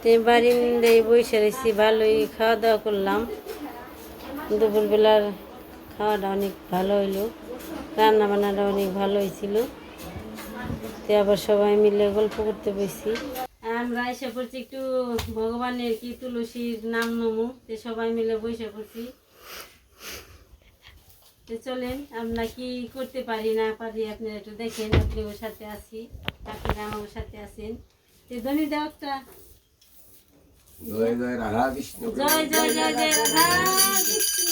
তো বারিন্দায় বসে রয়েছি, ভালোই খাওয়া দাওয়া করলাম। দুপুরবেলার খাওয়াটা অনেক ভালো হইল রান্না বান্নাটা অনেক ভালো হয়েছিল তো আবার সবাই মিলে গল্প করতে বসছি। আমরা এসে পড়ছি একটু ভগবানের কি তুলসীর নাম নমু তো সবাই মিলে বসে পড়ছি। তো চলেন, আমরা কি করতে পারি না পারি আপনারা একটু দেখেন আপনি ওর সাথে আছি, আপনারা আমার সাথে আছেন। ধনী দেও একটা জয় জয় রাধা কৃষ্ণ। জয় জয় জয় জয় রাধা কৃষ্ণ।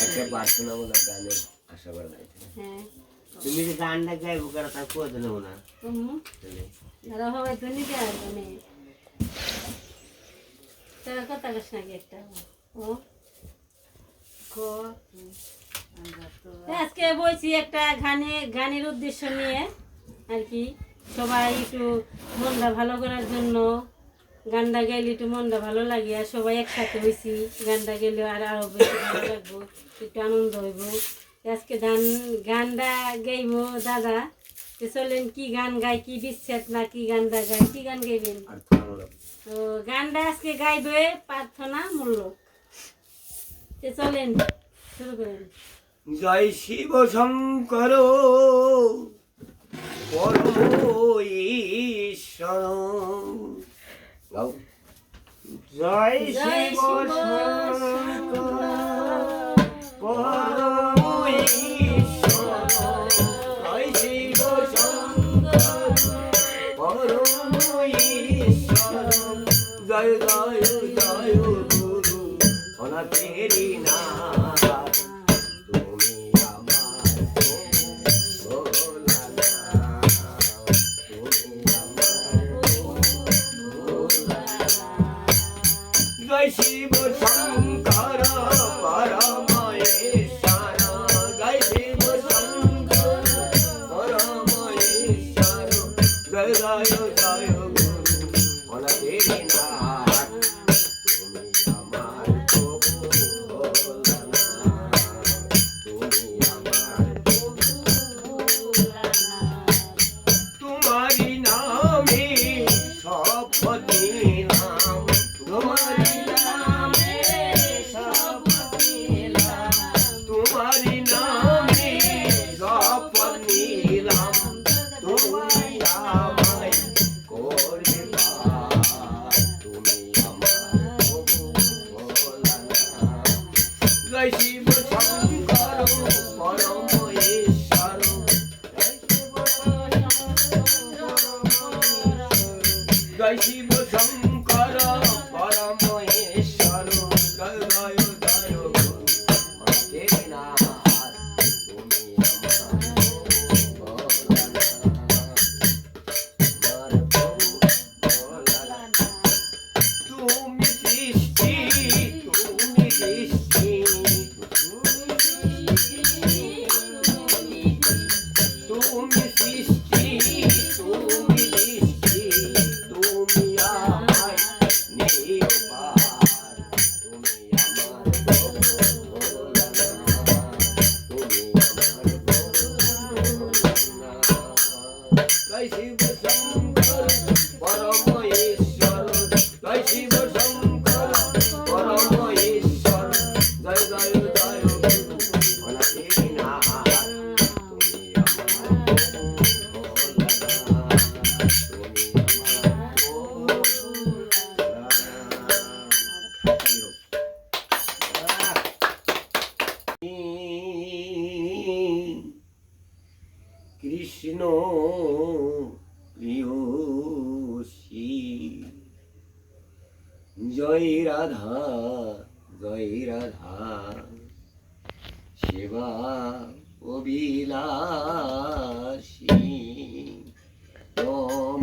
একটা প্রার্থনামূলক গানের আশা করা যায়। হ্যাঁ। তুমি যে গানটা গাইবো কারও তার করে দিলেও না? কথা কস নাকি একটা। ও। আজকে বলছি একটা গানে, গানের উদ্দেশ্য নিয়ে আর কি। সবাই একটু মনটা ভালো করার জন্য গানটা গাইলে একটু মনটা ভালো লাগে আর সবাই একসাথে হয়েছি গানটা গেলে আর আরও বেশি ভালো লাগবো, একটু আনন্দ হইব। আজকে গান, গানটা গাইব, দাদা চলেন কি গান গাই, কি বিচ্ছেদ না কি গানটা গাই, কি গান গাইবেন? তো গানটা আজকে গাইবে প্রার্থনা মূল্য চলেন, শুরু করেন। জয় শিব শঙ্কর পরম ঈশ্বর। জয় শিব শঙ্কর। পরম ঈশ্বর। জয় শিব শঙ্কর পরম ঈশ্বর। জয় জয়। তুমি জয় রাধা জয় রাধা। সেবা অবিলাসী নম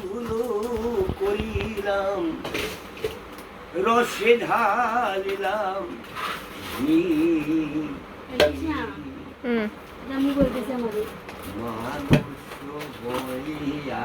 ভুলো করিলাম রসে ঢালিলাম মানুষ বইয়া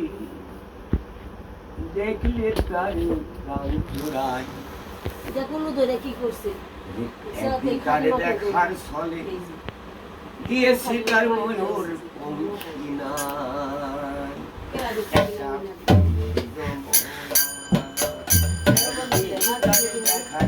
দেখলে তার প্রাণ জোড়ায় কোনো ধরে কি করছে। একদিন তারে দেখার ছলে দিয়েছে তার মনোর নাই দেখার